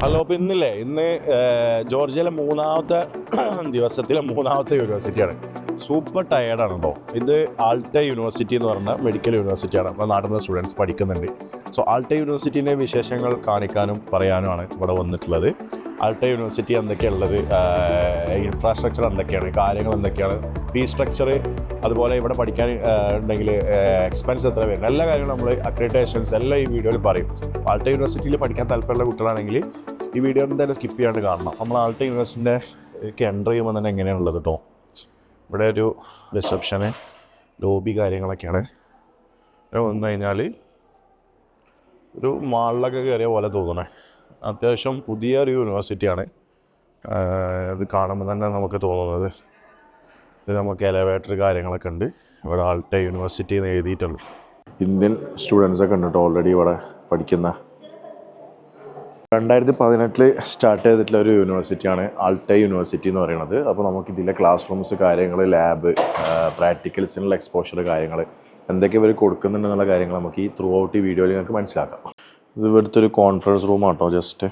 Hello അപ്പോൾ ഇന്നില്ലേ ഇന്ന് ജോർജിയയിലെ മൂന്നാമത്തെ ദിവസത്തിലെ മൂന്നാമത്തെ യൂണിവേഴ്സിറ്റിയാണ് സൂപ്പർ ടയേർഡാണ് കേട്ടോ ഇത് ആൾട്ട യൂണിവേഴ്സിറ്റി എന്ന് പറഞ്ഞ മെഡിക്കൽ യൂണിവേഴ്സിറ്റിയാണ്. നമ്മുടെ നാട്ടിൽ നിന്ന് സ്റ്റുഡൻസ് പഠിക്കുന്നുണ്ട്. സോ ആൾട്ട യൂണിവേഴ്സിറ്റീന്റെ വിശേഷങ്ങൾ കാണിക്കാനും പറയാനുമാണ് ഇവിടെ വന്നിട്ടുള്ളത്. ആൾട്ട യൂണിവേഴ്സിറ്റി എന്തൊക്കെയുള്ളത് ഇൻഫ്രാസ്ട്രക്ചർ എന്തൊക്കെയാണ്? കാര്യങ്ങൾ എന്തൊക്കെയാണ്? ഫീ സ്ട്രക്ചർ അതുപോലെ ഇവിടെ പഠിക്കാൻ ഉണ്ടെങ്കിൽ എക്സ്പെൻസ് എത്ര വരും? എല്ലാ കാര്യങ്ങളും നമ്മൾ അക്രഡിറ്റേഷൻസ് എല്ലാം ഈ വീഡിയോയിൽ പറയും. ആൾട്ട യൂണിവേഴ്സിറ്റിയിൽ പഠിക്കാൻ താല്പര്യമുള്ള കുട്ടികളാണെങ്കിൽ ഈ വീഡിയോ എന്തായാലും സ്കിപ്പ് ചെയ്യാണ്ട് കാണണം. നമ്മൾ ആൾട്ട യൂണിവേഴ്സിറ്റിന്റെ എന്റർ ചെയ്യുമ്പോൾ തന്നെ എങ്ങനെയാണുള്ളത് കേട്ടോ ഇവിടെ ഒരു റിസപ്ഷന് ലോബി കാര്യങ്ങളൊക്കെയാണ്. വന്നു കഴിഞ്ഞാൽ ഒരു മാളിലൊക്കെ കയറിയ പോലെ തോന്നണേ അത്യാവശ്യം പുതിയൊരു യൂണിവേഴ്സിറ്റിയാണ് അത് കാണുമ്പോൾ തന്നെ നമുക്ക് തോന്നുന്നത്. ഇത് നമുക്ക് എലവേറ്റർ കാര്യങ്ങളൊക്കെ ഉണ്ട്. ഇവിടെ ആൾട്ടെ യൂണിവേഴ്സിറ്റി എന്ന് എഴുതിയിട്ടുള്ളൂ. ഇന്ത്യൻ സ്റ്റുഡൻസൊക്കെ ഉണ്ട് കേട്ടോ ഓൾറെഡി ഇവിടെ പഠിക്കുന്ന. രണ്ടായിരത്തി പതിനെട്ടിൽ സ്റ്റാർട്ട് ചെയ്തിട്ടുള്ള ഒരു യൂണിവേഴ്സിറ്റിയാണ് ആൾട്ട യൂണിവേഴ്സിറ്റി എന്ന് പറയുന്നത്. അപ്പോൾ നമുക്ക് ഇതിലെ ക്ലാസ് റൂംസ് കാര്യങ്ങൾ ലാബ് പ്രാക്ടിക്കൽസിനുള്ള എക്സ്പോഷർ കാര്യങ്ങൾ എന്തൊക്കെ ഇവർ കൊടുക്കുന്നുണ്ടെന്നുള്ള കാര്യങ്ങൾ നമുക്ക് ഈ ത്രൂ ഔട്ട് ഈ വീഡിയോയിൽ നിങ്ങൾക്ക് മനസ്സിലാക്കാം. ഇത് ഇവിടുത്തെ ഒരു കോൺഫറൻസ് റൂം ആട്ടോ just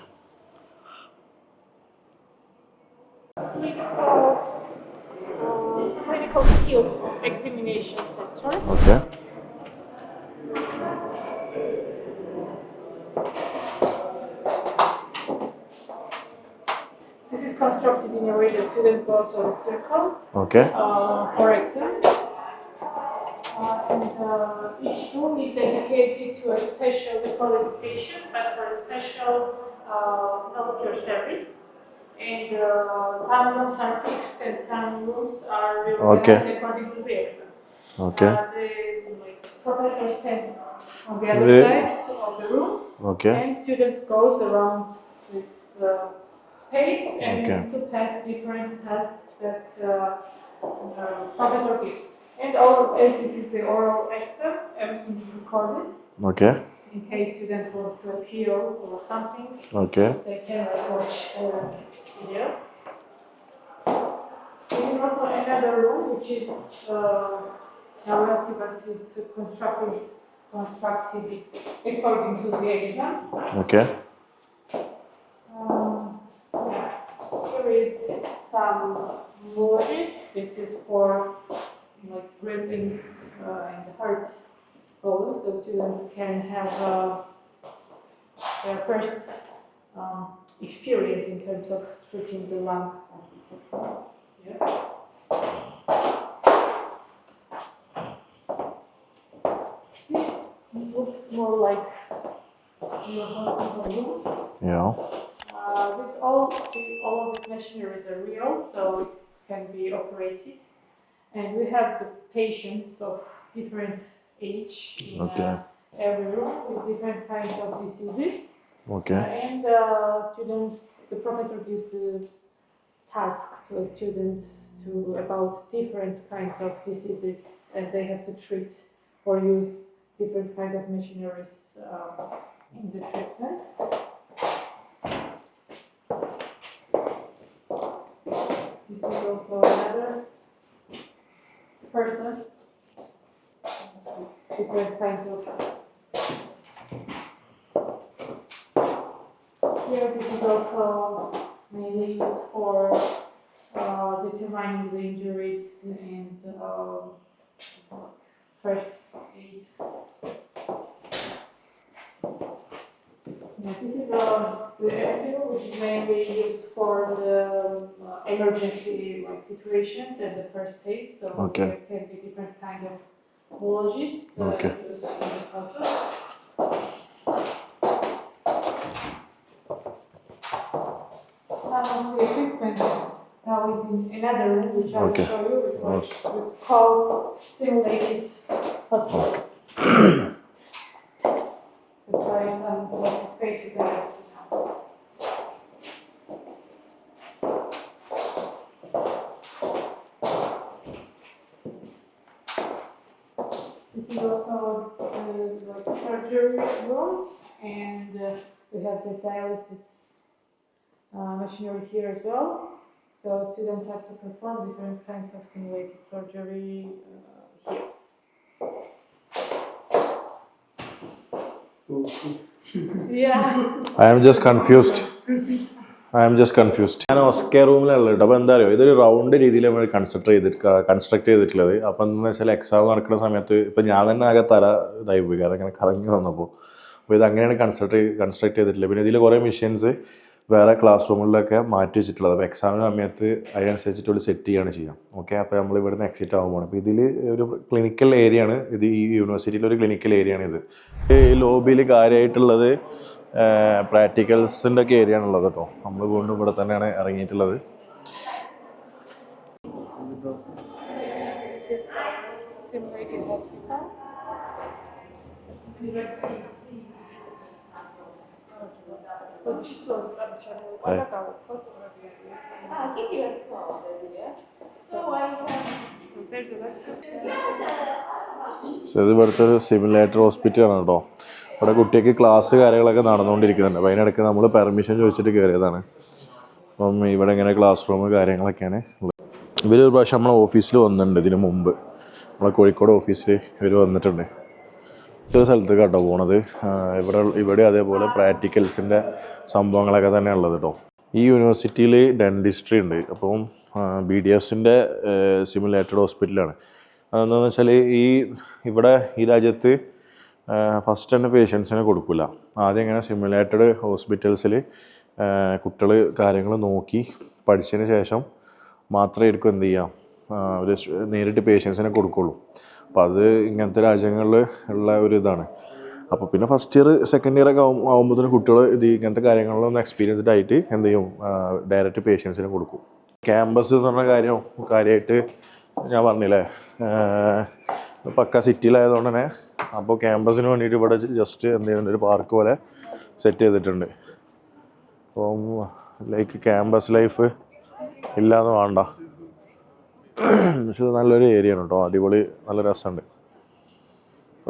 Okay. Uh, for example, uh, and uh, each room is dedicated to a special, we call it station, but for a special healthcare service. And some rooms are fixed and some rooms are reorganized okay. according to the exam. Okay. the professor stands on the other the, side of the room. Okay. And student goes around this pace and okay. needs to pass different tasks that uh, uh, professor gives. And all of this is the oral exam, everything is recorded. Okay. In case student wants to appeal or something, okay. they can watch the video. There is also another room which is uh, narrative but is constructed, constructed according to the exam. Okay. Lodges. This is for like breathing uh, and heart problems, so students can have uh, their first um, experience in terms of treating the lungs and etc. Yeah. This looks more like your hospital room. Yeah. Uh, all, the- all of these machineries are real, so it can be operated. And we have the patients of different age in Okay. uh, every room with different kinds of diseases. Uh, Okay. and uh, students, the professor gives the task to a student to about different kinds of diseases, and they have to treat or use different kind of machineries uh, in the treatment. This is also another person. Different kinds of. Here, this is also mainly used for uh, determining the injuries and um, first aid. This is a the airfield, which is mainly used for the uh, emergency like situations and the first aid. So Okay. there can be different kind of lodges uh, Okay. used in the process. Some of the equipment now is in another room, which I will Okay. show you, which Okay. we call simulated hospital. That's why some of the spaces are empty now. This is also like surgery room, and uh, we have this dialysis uh, machinery here as well. So students have to perform different kinds of simulated surgery uh, here. Yeah. I am just confused. I am just confused ഞാൻ OSCE റൂമിലുള്ള കേട്ടോ അപ്പോൾ എന്താ അറിയോ ഇതൊരു round രീതിയിൽ നമ്മൾ construct ചെയ്തിട്ട് construct ചെയ്തിട്ടുള്ളത്. അപ്പോൾ എന്താണെന്ന് വെച്ചാൽ എക്സാം നടക്കുന്ന സമയത്ത് ഇപ്പം ഞാൻ തന്നെ ആകെ തല ഇതായി പോയി. കാരണം ഇങ്ങനെ കറങ്ങി വന്നപ്പോൾ അപ്പോൾ ഇത് അങ്ങനെയാണ് കൺസ്ട്രക്ട് കൺസ്ട്രക്ട് ചെയ്തിട്ടുള്ളത്. പിന്നെ ഇതിൽ കുറേ മെഷീൻസ് വേറെ ക്ലാസ് റൂമുകളിലൊക്കെ മാറ്റി വെച്ചിട്ടുള്ളത്. അപ്പോൾ എക്സാമിന് സമയത്ത് അതിനനുസരിച്ചിട്ട് ഒരു സെറ്റ് ചെയ്യുകയാണ് ചെയ്യാം. ഓക്കെ അപ്പോൾ നമ്മൾ ഇവിടുന്ന് എക്സിറ്റ് ആകുമ്പോൾ അപ്പോൾ ഇതിൽ ഒരു ക്ലിനിക്കൽ ഏരിയ ആണ്. ഇത് ഈ യൂണിവേഴ്സിറ്റിയിലെ ഒരു ക്ലിനിക്കൽ ഏരിയ ആണ് ഇത്. ഈ ലോബിയിൽ കാര്യമായിട്ടുള്ളത് പ്രാക്ടിക്കൽസിന്റെ ഒക്കെ ഏരിയ ആണുള്ളത് കേട്ടോ. നമ്മൾ വീണ്ടും ഇവിടെ തന്നെയാണ് ഇറങ്ങിയിട്ടുള്ളത്. സോ ഇത് ഇവിടുത്തെ ഒരു സിമുലേറ്റർ ഹോസ്പിറ്റലാണ് കേട്ടോ. ഇവിടെ കുട്ടിക്ക് ക്ലാസ് കാര്യങ്ങളൊക്കെ നടന്നുകൊണ്ടിരിക്കുന്നുണ്ട്. അപ്പോൾ അതിനിടയ്ക്ക് നമ്മൾ പെർമിഷൻ ചോദിച്ചിട്ട് കയറിയതാണ് അപ്പം ഇവിടെ ഇങ്ങനെ ക്ലാസ് റൂം കാര്യങ്ങളൊക്കെയാണ് ഒരു പ്രാവശ്യം നമ്മളെ ഓഫീസിൽ വന്നിട്ടുണ്ട് ഇതിന് മുമ്പ്. നമ്മളെ കോഴിക്കോട് ഓഫീസിൽ ഇവർ വന്നിട്ടുണ്ട്. ഒരു സ്ഥലത്ത് കേട്ടോ പോണത്. ഇവിടെ ഇവിടെ അതേപോലെ പ്രാക്ടിക്കൽസിന്റെ സംഭവങ്ങളൊക്കെ തന്നെ ഉള്ളത് കേട്ടോ. ഈ യൂണിവേഴ്സിറ്റിയിൽ ഡെന്റിസ്ട്രി ഉണ്ട്. അപ്പം ബി ഡി എസിന്റെ സിമുലേറ്റഡ് ഹോസ്പിറ്റലാണ് അതെന്താണെന്ന് വെച്ചാൽ ഈ ഇവിടെ ഈ രാജ്യത്ത് ഫസ്റ്റ് തന്നെ പേഷ്യൻസിനെ കൊടുക്കില്ല ആദ്യം ഇങ്ങനെ സിമുലേറ്റഡ് ഹോസ്പിറ്റൽസിൽ കുട്ടികൾ കാര്യങ്ങൾ നോക്കി പഠിച്ചതിന് ശേഷം മാത്രമേ ആയിരിക്കും എന്ത് ചെയ്യാം? ഒരു നേരിട്ട് പേഷ്യൻസിനെ കൊടുക്കുള്ളൂ. അപ്പോൾ അത് ഇങ്ങനത്തെ രാജ്യങ്ങളിൽ ഉള്ള ഒരു ഇതാണ്. അപ്പോൾ പിന്നെ ഫസ്റ്റ് ഇയർ സെക്കൻഡ് ഇയർ ഒക്കെ ആകുമ്പോഴത്തേനും കുട്ടികൾ ഇത് ഇങ്ങനത്തെ കാര്യങ്ങളിലൊന്ന് എക്സ്പീരിയൻസ്ഡ് ആയിട്ട് എന്ത് ചെയ്യും? ഡയറക്റ്റ് പേഷ്യൻസിന് കൊടുക്കും. ക്യാമ്പസ് എന്ന് പറഞ്ഞ കാര്യം കാര്യമായിട്ട് ഞാൻ പറഞ്ഞില്ലേ? പക്ക സിറ്റിയിലായതുകൊണ്ട് തന്നെ അപ്പോൾ ക്യാമ്പസിന് വേണ്ടിയിട്ട് ഇവിടെ ജസ്റ്റ് എന്ത് ചെയ്യുന്നുണ്ട് ഒരു പാർക്ക് പോലെ സെറ്റ് ചെയ്തിട്ടുണ്ട്. അപ്പം ലൈക്ക് ക്യാമ്പസ് ലൈഫ് ഇല്ലാന്ന് വേണ്ട. നല്ലൊരു ഏരിയ ആണ് കേട്ടോ. അടിപൊളി നല്ല രസമുണ്ട്.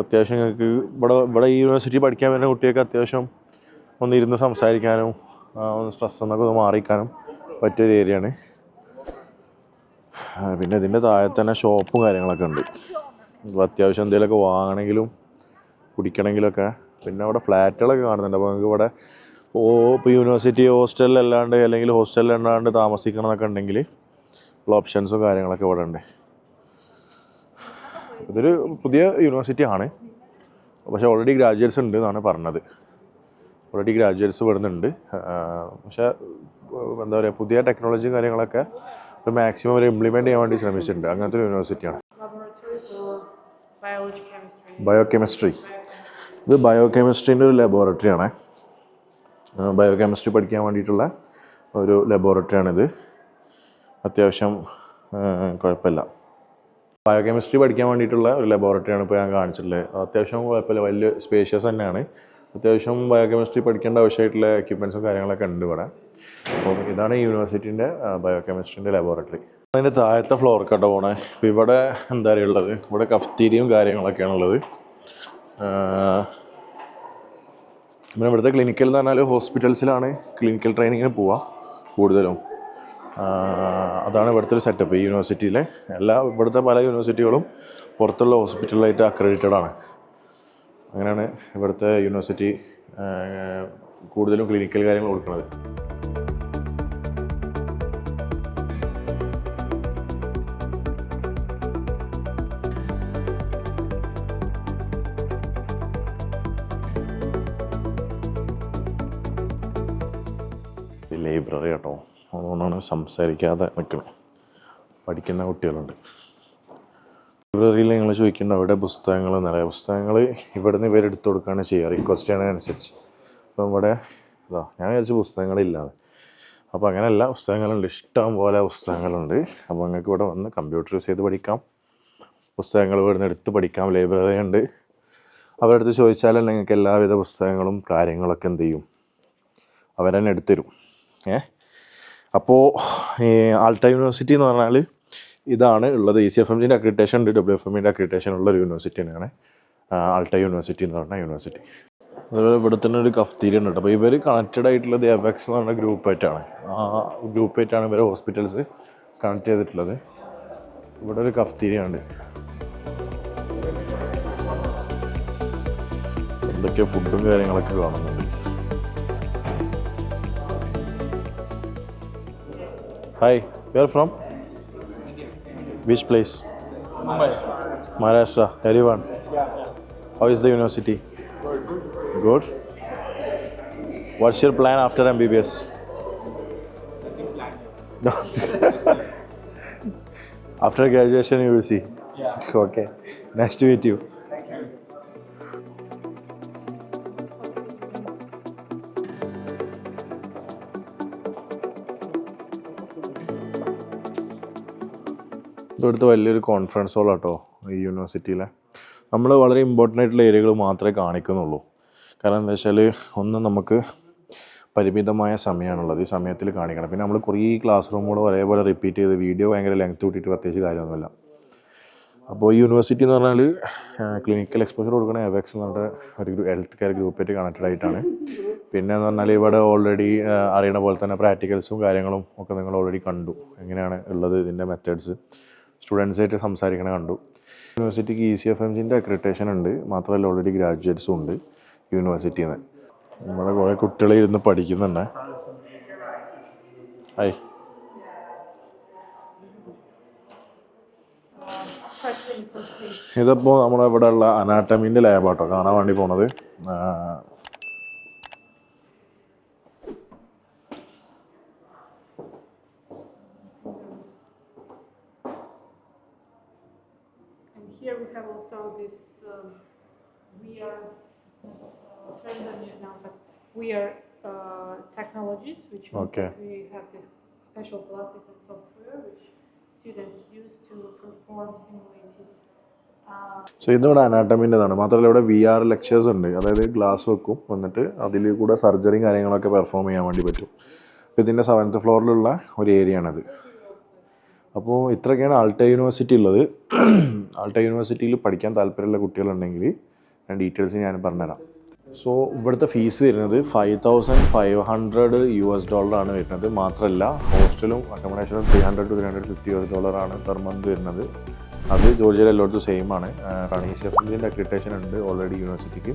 അത്യാവശ്യം ഞങ്ങൾക്ക് ഇവിടെ ഇവിടെ ഈ യൂണിവേഴ്സിറ്റി പഠിക്കാൻ വരുന്ന കുട്ടികൾക്ക് അത്യാവശ്യം ഒന്ന് ഇരുന്ന് സംസാരിക്കാനും ഒന്ന് സ്ട്രെസ് എന്നൊക്കെ ഒന്ന് മാറിക്കാനും പറ്റിയൊരു ഏരിയയാണ് പിന്നെ ഇതിന്റെ താഴെ തന്നെ ഷോപ്പും കാര്യങ്ങളൊക്കെ ഉണ്ട്. അപ്പോൾ അത്യാവശ്യം എന്തെങ്കിലുമൊക്കെ വാങ്ങണമെങ്കിലും കുടിക്കണമെങ്കിലൊക്കെ പിന്നെ അവിടെ ഫ്ലാറ്റുകളൊക്കെ കാണുന്നുണ്ട്. അപ്പോൾ നമുക്ക് ഇവിടെ ഓ ഇപ്പോൾ യൂണിവേഴ്സിറ്റി ഹോസ്റ്റലിലല്ലാണ്ട് അല്ലെങ്കിൽ ഹോസ്റ്റലിലല്ലാണ്ട് താമസിക്കണം എന്നൊക്കെ ഉണ്ടെങ്കിൽ ഉള്ള ഓപ്ഷൻസും കാര്യങ്ങളൊക്കെ ഇവിടെ ഉണ്ട്. ഇതൊരു പുതിയ യൂണിവേഴ്സിറ്റി ആണ്. പക്ഷേ ഓൾറെഡി ഗ്രാജുവേറ്റ്സ് ഉണ്ട് എന്നാണ് പറഞ്ഞത്. ഓൾറെഡി ഗ്രാജുവേറ്റ്സ് വരുന്നുണ്ട് പക്ഷേ എന്താ പറയുക പുതിയ ടെക്നോളജി കാര്യങ്ങളൊക്കെ മാക്സിമം അവർ ഇംപ്ലിമെന്റ് ചെയ്യാൻ വേണ്ടി ശ്രമിച്ചിട്ടുണ്ട്. അങ്ങനത്തെ ഒരു യൂണിവേഴ്സിറ്റിയാണ് chemistry. ബയോ കെമിസ്ട്രി ഇത് ബയോ കെമിസ്ട്രീന്റെ ഒരു ലബോറട്ടറിയാണ്. ബയോകെമിസ്ട്രി ബയോ കെമിസ്ട്രി പഠിക്കാൻ വേണ്ടിയിട്ടുള്ള ഒരു ലബോറട്ടറിയാണിത്. അത്യാവശ്യം കുഴപ്പമില്ല. ബയോ കെമിസ്ട്രി പഠിക്കാൻ വേണ്ടിയിട്ടുള്ള ഒരു ലബോറട്ടറിയാണ് ഇപ്പോൾ ഞാൻ കാണിച്ചിട്ടുള്ളത്. അത്യാവശ്യം കുഴപ്പമില്ല വലിയ സ്പേഷ്യസ് തന്നെയാണ്. അത്യാവശ്യം ബയോ കെമിസ്ട്രി പഠിക്കേണ്ട ആവശ്യമായിട്ടുള്ള എക്യുപ്മെൻസും കാര്യങ്ങളൊക്കെ ഉണ്ട് ഇവിടെ. അപ്പം ഇതാണ് യൂണിവേഴ്സിറ്റീന്റെ ബയോ കെമിസ്ട്രീന്റെ ലബോറട്ടറി. അതിന്റെ താഴത്തെ ഫ്ലോർ കേട്ടോ പോണേ. അപ്പോൾ ഇവിടെ എന്താ പറയുക ഉള്ളത്? ഇവിടെ കഫ്തീരിയും കാര്യങ്ങളൊക്കെയാണ് ഉള്ളത്. പിന്നെ ഇവിടുത്തെ ക്ലിനിക്കൽ എന്ന് പറഞ്ഞാൽ ഹോസ്പിറ്റൽസിലാണ് ക്ലിനിക്കൽ ട്രെയിനിങ്ങിന് പോവുക കൂടുതലും. അതാണ് ഇവിടുത്തെ ഒരു സെറ്റപ്പ് ഈ യൂണിവേഴ്സിറ്റിയിലെ എല്ലാ ഇവിടുത്തെ പല യൂണിവേഴ്സിറ്റികളും പുറത്തുള്ള ഹോസ്പിറ്റലായിട്ട് അക്രഡിറ്റഡ് ആണ്. അങ്ങനെയാണ് ഇവിടുത്തെ യൂണിവേഴ്സിറ്റി കൂടുതലും ക്ലിനിക്കൽ കാര്യങ്ങൾ കൊടുക്കുന്നത്. അതുകൊണ്ടാണ് സംസാരിക്കാതെ നിൽക്കുന്നത്. പഠിക്കുന്ന കുട്ടികളുണ്ട്. ലൈബ്രറിയിൽ നിങ്ങൾ ചോദിക്കേണ്ട അവിടെ പുസ്തകങ്ങൾ നിറയെ പുസ്തകങ്ങൾ ഇവിടുന്ന് ഇവർ എടുത്തു കൊടുക്കുകയാണ് ചെയ്യുക. റിക്വസ്റ്റ് ചെയ്യണതനുസരിച്ച് അപ്പം ഇവിടെ ഇതാ ഞാൻ വിചാരിച്ച പുസ്തകങ്ങളില്ലാതെ അപ്പോൾ അങ്ങനെയല്ല പുസ്തകങ്ങളുണ്ട്. ഇഷ്ടം പോലെ പുസ്തകങ്ങളുണ്ട്. അപ്പോൾ നിങ്ങൾക്ക് ഇവിടെ വന്ന് കമ്പ്യൂട്ടർ യൂസ് ചെയ്ത് പഠിക്കാം. പുസ്തകങ്ങൾ ഇവിടുന്ന് എടുത്ത് പഠിക്കാം. ലൈബ്രറി ഉണ്ട്. അവരുടെ അടുത്ത് ചോദിച്ചാൽ നിങ്ങൾക്ക് എല്ലാവിധ പുസ്തകങ്ങളും കാര്യങ്ങളൊക്കെ എന്ത് ചെയ്യും? അവരെന്നെ എടുത്തരും ഏ? അപ്പോൾ ആൾട്ട യൂണിവേഴ്സിറ്റി എന്ന് പറഞ്ഞാൽ ഇതാണ് ഉള്ളത്. ഇ സി എഫ് എമ്മിന്റെ അക്രിറ്റേഷൻ ഉണ്ട്. ഡബ്ല്യു എഫ് എമ്മിന്റെ അക്രിറ്റേഷൻ ഉള്ള ഒരു യൂണിവേഴ്സിറ്റി തന്നെയാണ് ആൾട്ട യൂണിവേഴ്സിറ്റി എന്ന് പറഞ്ഞ യൂണിവേഴ്സിറ്റി അതുപോലെ ഇവിടെ തന്നെ ഒരു കഫ്തീരിയ ഉണ്ട് അപ്പോൾ ഇവർ കണക്റ്റഡ് ആയിട്ടുള്ളത് എവെക്സ് എന്ന് പറഞ്ഞ ഗ്രൂപ്പായിട്ടാണ് ആ ഗ്രൂപ്പ് ഗ്രൂപ്പായിട്ടാണ് ഇവരെ ഹോസ്പിറ്റൽസ് കണക്ട് ചെയ്തിട്ടുള്ളത്. ഇവിടെ ഒരു കഫ്തീരിയ ഉണ്ട്. എന്തൊക്കെ ഫുഡും കാര്യങ്ങളൊക്കെ കാണുന്നുണ്ട്. Hi, where from? Which place? Maharashtra. Everyone. How is the university? Good. What's your plan after MBBS? No. after graduation, you will see. Yeah. Okay. Nice to meet you. ഇവിടുത്തെ വലിയൊരു കോൺഫറൻസ് ഹോൾ കേട്ടോ ഈ യൂണിവേഴ്സിറ്റിയിലെ നമ്മൾ വളരെ important ആയിട്ടുള്ള ഏരിയകൾ മാത്രമേ കാണിക്കുന്നുള്ളൂ. കാരണം എന്താ വെച്ചാൽ ഒന്ന് നമുക്ക് പരിമിതമായ സമയമാണുള്ളത് ഈ സമയത്തിൽ കാണിക്കണം. പിന്നെ നമ്മൾ കുറേ ക്ലാസ് റൂമുകൾ ഒരേപോലെ റിപ്പീറ്റ് ചെയ്ത് വീഡിയോ ഭയങ്കര ലെങ്ത് കൂട്ടിയിട്ട് പ്രത്യേകിച്ച് കാര്യമൊന്നുമില്ല. അപ്പോൾ ഈ യൂണിവേഴ്സിറ്റി എന്ന് പറഞ്ഞാൽ ക്ലിനിക്കൽ എക്സ്പോഷർ കൊടുക്കുന്ന എവെക്സ് എന്ന് പറഞ്ഞ ഒരു ഹെൽത്ത് കെയർ ഗ്രൂപ്പായിട്ട് കണക്റ്റഡ് ആയിട്ടാണ്. പിന്നെ എന്ന് പറഞ്ഞാൽ ഇവിടെ ഓൾറെഡി അറിയണ പോലെ തന്നെ പ്രാക്ടിക്കൽസും കാര്യങ്ങളും ഒക്കെ നിങ്ങൾ ഓൾറെഡി കണ്ടു. എങ്ങനെയാണ് ഉള്ളത് ഇതിന്റെ മെത്തേഡ്സ് സ്റ്റുഡൻസായിട്ട് സംസാരിക്കണ കണ്ടു. യൂണിവേഴ്സിറ്റിക്ക് ഇ സി എഫ് എം സിന്റെ അക്രിറ്റേഷൻ ഉണ്ട്. മാത്രമല്ല ഓൾറെഡി ഗ്രാജുവേറ്റ്സും ഉണ്ട് യൂണിവേഴ്സിറ്റിയിൽ നിന്ന് നമ്മുടെ കുറേ കുട്ടികളെ ഇരുന്ന് പഠിക്കുന്നുണ്ട്. stage. ഇതിപ്പോൾ നമ്മുടെ ഇവിടെ ഉള്ള അനാട്ടമീന്റെ ലാബാട്ടോ. കാണാൻ വേണ്ടി പോണത് ആ, And here we have also this, um, we are, uh, trend on it now, but we are, uh, technologies, which means Okay. that we have this special glasses and software which students use to perform simulated, uh, so ഇതിവിടെ അനാട്ടമിന്റെതാണ് മാത്രമല്ല ഇവിടെ V R lectures ഉണ്ട് അതായത് glass വെക്കും വന്നിട്ട് അതിൽ കൂടെ സർജറിയും കാര്യങ്ങളൊക്കെ പെർഫോം ചെയ്യാൻ വേണ്ടി പറ്റും അപ്പോൾ ഇതിന്റെ സെവൻത്ത് ഫ്ലോറിലുള്ള ഒരു ഏരിയ ആണത് അപ്പോൾ ഇത്രയൊക്കെയാണ് ആൾട്ട യൂണിവേഴ്സിറ്റി ഉള്ളത് ആൾട്ട യൂണിവേഴ്സിറ്റിയിൽ പഠിക്കാൻ താല്പര്യമുള്ള കുട്ടികളുണ്ടെങ്കിൽ ഞാൻ ഡീറ്റെയിൽസ് ഞാൻ പറഞ്ഞുതരാം. സോ ഇവിടുത്തെ ഫീസ് വരുന്നത് five thousand five hundred U S ഡോളറാണ് വരുന്നത്. മാത്രമല്ല ഹോസ്റ്റലും അക്കോമഡേഷനും three hundred two three hundred fifty U S ഡോളറാണ് പെർ മന്ത് വരുന്നത്. അത് ജോർജിയയിൽ എല്ലായിടത്തും സെയിം ആണ്. റണീസ് ഷെഫിന്റെ അക്രിറ്റേഷൻ ഉണ്ട് ഓൾറെഡി യൂണിവേഴ്സിറ്റിക്ക്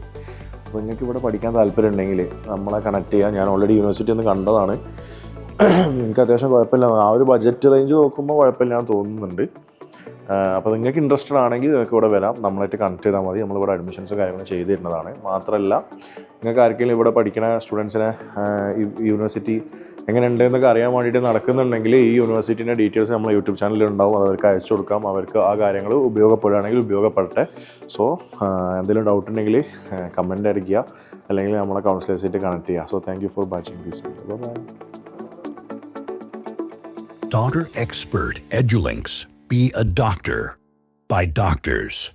അപ്പോൾ നിങ്ങൾക്ക് ഇവിടെ പഠിക്കാൻ താല്പര്യം ഉണ്ടെങ്കിൽ നമ്മളെ കണക്ട് ചെയ്യാം ഞാൻ ഓൾറെഡി യൂണിവേഴ്സിറ്റി ഒന്ന് കണ്ടതാണ്. എനിക്ക് അത്യാവശ്യം കുഴപ്പമില്ല. ആ ഒരു ബഡ്ജറ്റ് റേഞ്ച് നോക്കുമ്പോൾ കുഴപ്പമില്ലാന്ന് തോന്നുന്നുണ്ട്. അപ്പോൾ നിങ്ങൾക്ക് ഇൻട്രസ്റ്റഡ് ആണെങ്കിൽ നിങ്ങൾക്ക് ഇവിടെ വരാം. നമ്മളായിട്ട് കണക്ട് ചെയ്താൽ മതി. നമ്മളിവിടെ അഡ്മിഷൻസും കാര്യങ്ങളും ചെയ്ത് തരുന്നതാണ്. മാത്രമല്ല നിങ്ങൾക്ക് ആർക്കെങ്കിലും ഇവിടെ പഠിക്കുന്ന സ്റ്റുഡൻസിനെ യൂണിവേഴ്സിറ്റി എങ്ങനെയുണ്ട് എന്നൊക്കെ അറിയാൻ വേണ്ടിയിട്ട് നടക്കുന്നുണ്ടെങ്കിൽ ഈ യൂണിവേഴ്സിറ്റിന്റെ ഡീറ്റെയിൽസ് നമ്മൾ യൂട്യൂബ് ചാനലിൽ ഉണ്ടാവും. അവർക്ക് അയച്ചു കൊടുക്കാം. അവർക്ക് ആ കാര്യങ്ങൾ ഉപയോഗപ്പെടുകയാണെങ്കിൽ ഉപയോഗപ്പെടട്ടെ. സോ എന്തെങ്കിലും ഡൗട്ട് ഉണ്ടെങ്കിൽ കമന്റ് അടിക്കുക. അല്ലെങ്കിൽ നമ്മളെ കൗൺസിലേഴ്സായിട്ട് കണക്ട് ചെയ്യുക. So thank you for watching this bye Daughter Expert Edulinks. Be a doctor by doctors.